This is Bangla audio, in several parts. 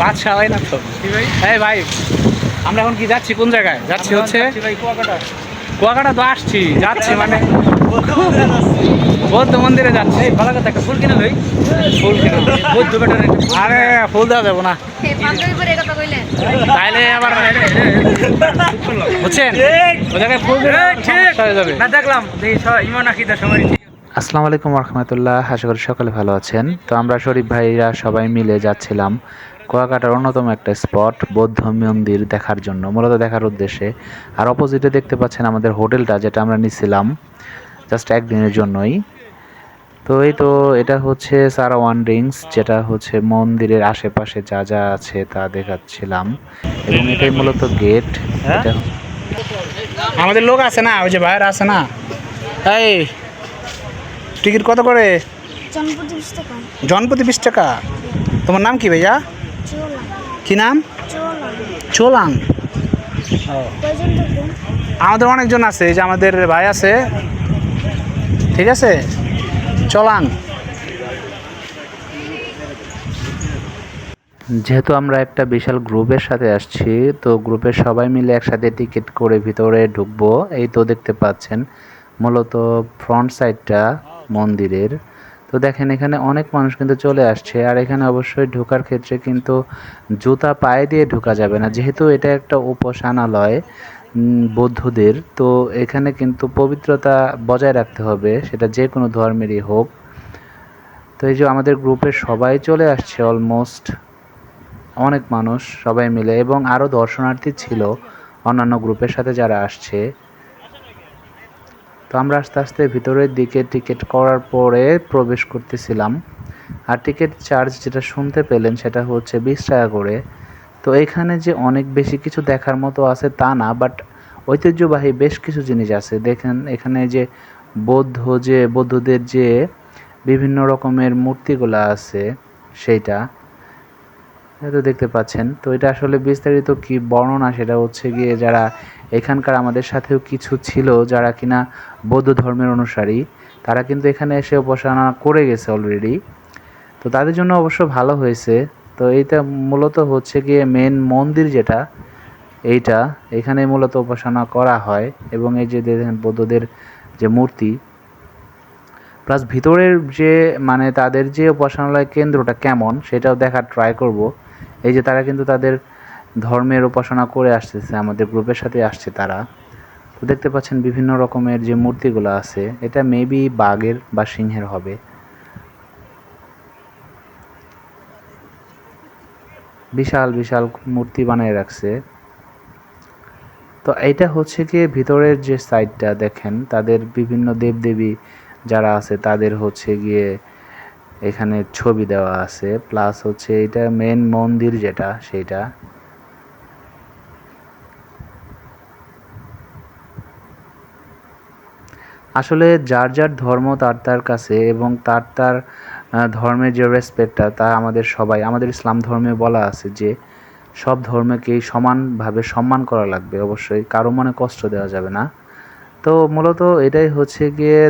বাদশা হয় না তো? এই ভাই আমরা এখন কি যাচ্ছি? কোন জায়গায়? যাচ্ছি হচ্ছে কুয়াকাটা। তো আসছি যাচ্ছি মানে বৌদ্ধ মন্দিরে যাচ্ছি। ভালো কথা একটা ফুল কিনে লই। ফুল কিনে বৌদ্ধ বেটার আরে ফুল দেওয়া যাব না। তাইলে আবার বুঝছেন? ওই জায়গায় ফুল দিলে এই, ঠিক। সমস্যা হয়ে যাবে। না দেখলাম। ইমান আকিদা সবাই আসসালামু আলাইকুম রহমতুল্লাহ। আশা করি সকলে ভালো আছেন। তো আমরা শরীফ ভাইরা সবাই মিলে যাচ্ছিলাম কুয়াকাটার অন্যতম একটা স্পট বৌদ্ধ মন্দির দেখার জন্য মূলত দেখার উদ্দেশ্যে। আর অপোজিটে দেখতে পাচ্ছেন আমাদের হোটেলটা যেটা আমরা নিছিলাম জাস্ট একদিনের জন্যই। তো এই তো এটা হচ্ছে সারা ওয়ান রিংস যেটা হচ্ছে মন্দিরের আশেপাশে যা যা আছে তা দেখাচ্ছিলাম। এবং এটাই মূলত গেট এটা আমাদের লোক আছে না ওই যে বাইরে আছে না? এই টিকিট কত করে? জনপতি বিশ টাকা। জনপ্রতি বিশ টাকা? তোমার নাম কি ভাইয়া? কি নাম? চোলা। আমাদের অনেকজন আছে এই যে আমাদের ভাই আছে। ঠিক আছে? চলাং। যেহেতু আমরা একটা বিশাল গ্রুপের সাথে আসছি তো গ্রুপের সবাই মিলে একসাথে টিকিট করে ভিতরে ঢুকবো। এই তো দেখতে পাচ্ছেন মূলত ফ্রন্ট সাইডটা মন্দিরের। তো দেখেন, এখানে অনেক মানুষ কিন্তু চলে আসছে, আর এখানে অবশ্যই ঢোকার ক্ষেত্রে কিন্তু জুতা পায়ে দিয়ে ঢোকা যাবে না। যেহেতু এটা একটা উপাসনালয় বৌদ্ধদের, তো এখানে কিন্তু পবিত্রতা বজায় রাখতে হবে, সেটা যে কোনো ধর্মেরই হোক। তো এই যে আমাদের গ্রুপের সবাই চলে আসছে অলমোস্ট, অনেক মানুষ সবাই মিলে, এবং আরও দর্শনার্থী ছিল অন্যান্য গ্রুপের সাথে যারা আসছে। তো আমরা আস্তে আস্তে ভিতরের দিকে টিকিট করার পরে প্রবেশ করতেছিলাম। আর টিকিট চার্জ যেটা শুনতে পেলেন সেটা হচ্ছে বিশ টাকা করে। তো এখানে যে অনেক বেশি কিছু দেখার মতো আছে তা না বাট ঐতিহ্যবাহী বেশ কিছু জিনিস আছে। দেখেন, এখানে যে বৌদ্ধ যে, বৌদ্ধদের যে বিভিন্ন রকমের মূর্তিগুলো আছে সেইটা তো দেখতে পাচ্ছেন। তো এটা আসলে বিস্তারিত কি বর্ণনা, সেটা হচ্ছে গিয়ে যারা এখানকার আমাদের সাথেও কিছু ছিল যারা কিনা বৌদ্ধ ধর্মের অনুসারী। তারা কিন্তু এখানে এসে উপাসনা করে গেছে অলরেডি তো তাদের জন্য অবশ্য ভালো হয়েছে। তো এইটা মূলত হচ্ছে গিয়ে মেন মন্দির যেটা, এইটা এখানে মূলত উপাসনা করা হয় এবং এই যে বৌদ্ধদের যে মূর্তি প্লাস ভিতরের যে মানে তাদের যে উপাসনালয় কেন্দ্রটা কেমন সেটাও দেখার ট্রাই করব। এই যে তারা কিন্তু তাদের ধর্মের উপাসনা করে আসতেছে, আমাদের গ্রুপের সাথে আসছে তারা। তো দেখতে পাচ্ছেন বিভিন্ন রকমের যে মূর্তিগুলো আছে, এটা মেবি বাঘের বা সিংহের হবে। বিশাল বিশাল মূর্তি বানিয়ে রাখছে। তো এইটা হচ্ছে গিয়ে ভিতরের যে সাইডটা দেখেন, তাদের বিভিন্ন দেবদেবী যারা আছে, তাদের হচ্ছে গিয়ে এখানে ছবি দেওয়া আছে। প্লাস হচ্ছে এটা মেন মন্দির যেটা, সেইটা। আসলে যার যার ধর্ম তার তার কাছে এবং তার তার ধর্মের যে রেসপেক্টটা তা আমাদের সবাই, আমাদের ইসলাম ধর্মে বলা আছে যে সব ধর্মকেই সমানভাবে সম্মান করা লাগবে অবশ্যই, কারও মনে কষ্ট দেওয়া যাবে না। তো মূলত এটাই হচ্ছে গিয়ে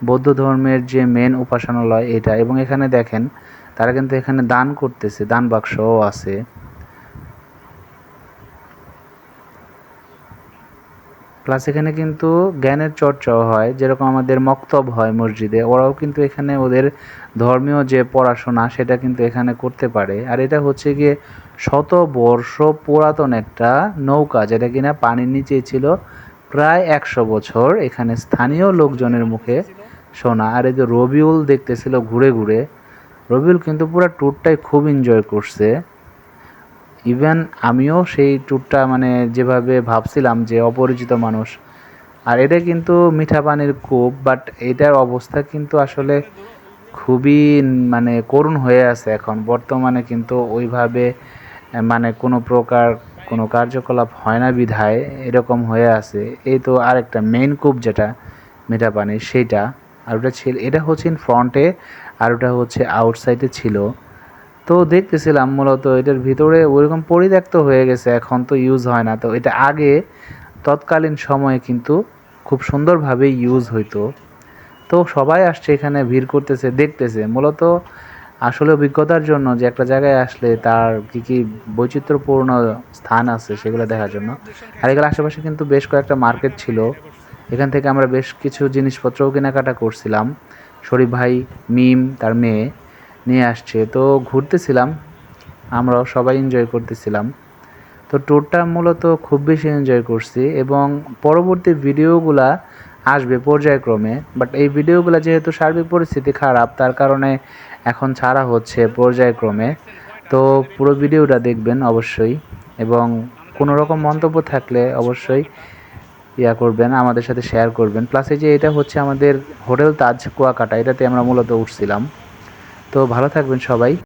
বৌদ্ধ ধর্মের যে মেন উপাসনালয় এটা এবং এখানে দেখেন, তারা কিন্তু এখানে দান করতেছে, দান বাক্সও আছে। প্লাস এখানে কিন্তু জ্ঞানের চর্চাও হয়, যেরকম আমাদের মক্তব হয় মসজিদে, ওরাও কিন্তু এখানে ওদের ধর্মীয় যে পড়াশোনা সেটা কিন্তু এখানে করতে পারে। আর এটা হচ্ছে গিয়ে শত বর্ষ পুরাতন একটা নৌকা, যেটা কিনা পানির নিচেই ছিল, প্রায় একশো বছর এখানে স্থানীয় লোকজনের মুখে শোনা। আর এই যে রবিউল দেখতেছিল ঘুরে ঘুরে, রবিউল কিন্তু পুরো ট্যুরটাই খুব এনজয় করছে। ইভেন আমিও সেই ট্যুরটা মানে যেভাবে ভাবছিলাম যে অপরিচিত মানুষ। আর এটা কিন্তু মিঠা পানির কূপ বাট এটার অবস্থা কিন্তু আসলে খুবই মানে করুণ হয়ে আছে এখন। বর্তমানে কিন্তু ওইভাবে মানে কোনো প্রকার কোনো কার্যকলাপ হয় না বিধায় এরকম হয়ে আছে। এই তো আরেকটা মেইন কূপ যেটা, মিঠা পানির সেইটা। আর ওটা ছিল, এটা হচ্ছে ফ্রন্টে আর ওটা হচ্ছে আউটসাইডে ছিল। তো দেখতেছিলাম মূলত এটার ভিতরে ওইরকম পরিত্যক্ত হয়ে গেছে, এখন তো ইউজ হয় না। তো এটা আগে তৎকালীন সময়ে কিন্তু খুব সুন্দরভাবে ইউজ হইতো। তো সবাই আসছে এখানে, ভিড় করতেছে, দেখতেছে। মূলত আসলে অভিজ্ঞতার জন্য যে একটা জায়গায় আসলে তার কী কী বৈচিত্র্যপূর্ণ স্থান আছে সেগুলো দেখার জন্য। আর এগুলো আশেপাশে কিন্তু বেশ কয়েকটা মার্কেট ছিল। এখান থেকে আমরা বেশ কিছু জিনিসপত্রও কেনাকাটা করছিলাম। শরীফ ভাই, মিম, তার মেয়ে। নিয়ে আসছে। তো ঘুরতেছিলাম, আমরাও সবাই এনজয় করতেছিলাম। তো ট্যুরটা মূলত খুব বেশি এনজয় করছি এবং পরবর্তী ভিডিওগুলা আসবে পর্যায়ক্রমে। বাট এই ভিডিওগুলো যেহেতু সার্বিক পরিস্থিতি খারাপ, তার কারণে এখন ছাড়া হচ্ছে পর্যায়ক্রমে। তো পুরো ভিডিওটা দেখবেন অবশ্যই এবং কোনো রকম মন্তব্য থাকলে অবশ্যই ইয়া করবেন, আমাদের সাথে শেয়ার করবেন। প্লাস এই যে এটা হচ্ছে আমাদের হোটেল তাজ কুয়াকাটা, এটাতে আমরা মূলত উঠছিলাম। তো ভালো থাকবেন সবাই।